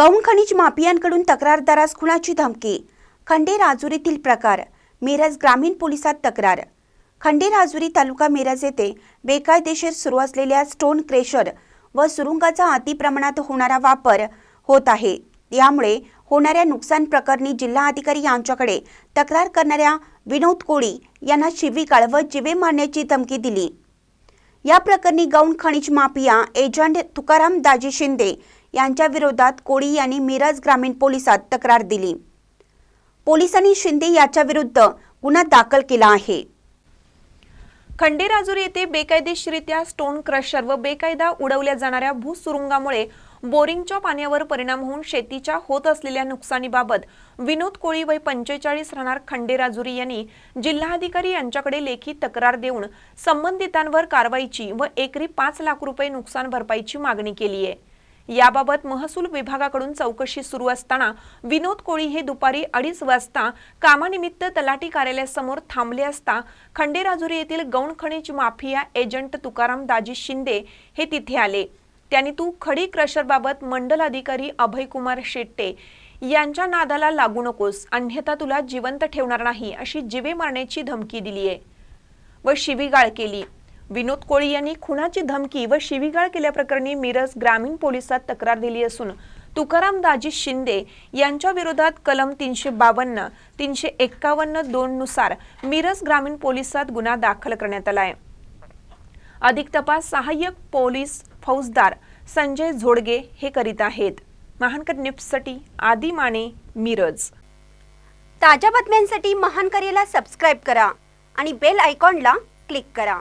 गौण खनिज माफियांकडून तक्रारदारास खुनाची धमकी. खंडे राजुरीतील प्रकार. मिरज ग्रामीण पोलिसात तक्रार. खंडे राजुरी तालुका मिरज येथे बेकायदेशीर सुरू असलेल्या स्टोन क्रेशर व सुरुंगाचा अतिप्रमाणात होणारा वापर होत आहे. यामुळे होणाऱ्या नुकसान प्रकरणी जिल्हा अधिकारी यांच्याकडे तक्रार करणाऱ्या विनोद कोळी यांना शिवीकाळ व जिवे मारण्याची धमकी दिली. या प्रकरणी गौण खनिज माफिया एजंट तुकाराम दाजी शिंदे यांच्या विरोधात कोळी यांनी मिरज ग्रामीण पोलिसात तक्रार दिली. पोलिसांनी शिंदे याच्या विरुद्ध गुन्हा दाखल केला आहे. खंडेराजुरी येथे बेकायदेशीरित्या स्टोन क्रशर व बेकायदा उडवल्या जाणाऱ्या भूसुरुंगामुळे बोरिंगच्या पाण्यावर परिणाम होऊन शेतीच्या होत असलेल्या नुकसानीबाबत विनोद कोळी वय पंचेचाळीस राहणार खंडेराजुरी यांनी जिल्हाधिकारी यांच्याकडे लेखी तक्रार देऊन संबंधितांवर कारवाईची व एकरी पाच लाख रुपये नुकसान भरपाईची मागणी केली आहे. याबाबत महसूल विभागाकडून चौकशी सुरू असताना विनोद कोळी हे दुपारी अडीच वाजता कामानिमित्त तलाठी कार्यालयासमोर थांबले असता खंडेराजुरी येथील गौण खनिज माफिया एजंट तुकाराम दाजी शिंदे हे तिथे आले. त्यांनी तू खडी क्रशरबाबत मंडल अधिकारी अभयकुमार शेट्टे यांच्या नादाला लागू नकोस अन्यथा तुला जिवंत ठेवणार नाही अशी जिवे मारण्याची धमकी दिली आहे व शिवीगाळ केली. विनोद कोळी यांनी खुनाची धमकी व शिवीगाळ केल्याप्रकरणी मिरज ग्रामीण पोलिसात तक्रार दिली असून तुकाराम दाजी शिंदे यांच्या विरोधात कलम तीनशे बावन्न तीनशे एक्कावन्न दोन नुसार मिरज ग्रामीण पोलिसात गुन्हा दाखल करण्यात आला आहे. अधिक तपास सहाय्यक पोलीस फौजदार संजय झोडगे हे करीत आहेत. महानकर निप्ससाठी आदी माने मिरज. ताज्या बातम्यांसाठी महानकरेला सबस्क्राईब करा आणि बेल आयकॉनला क्लिक करा.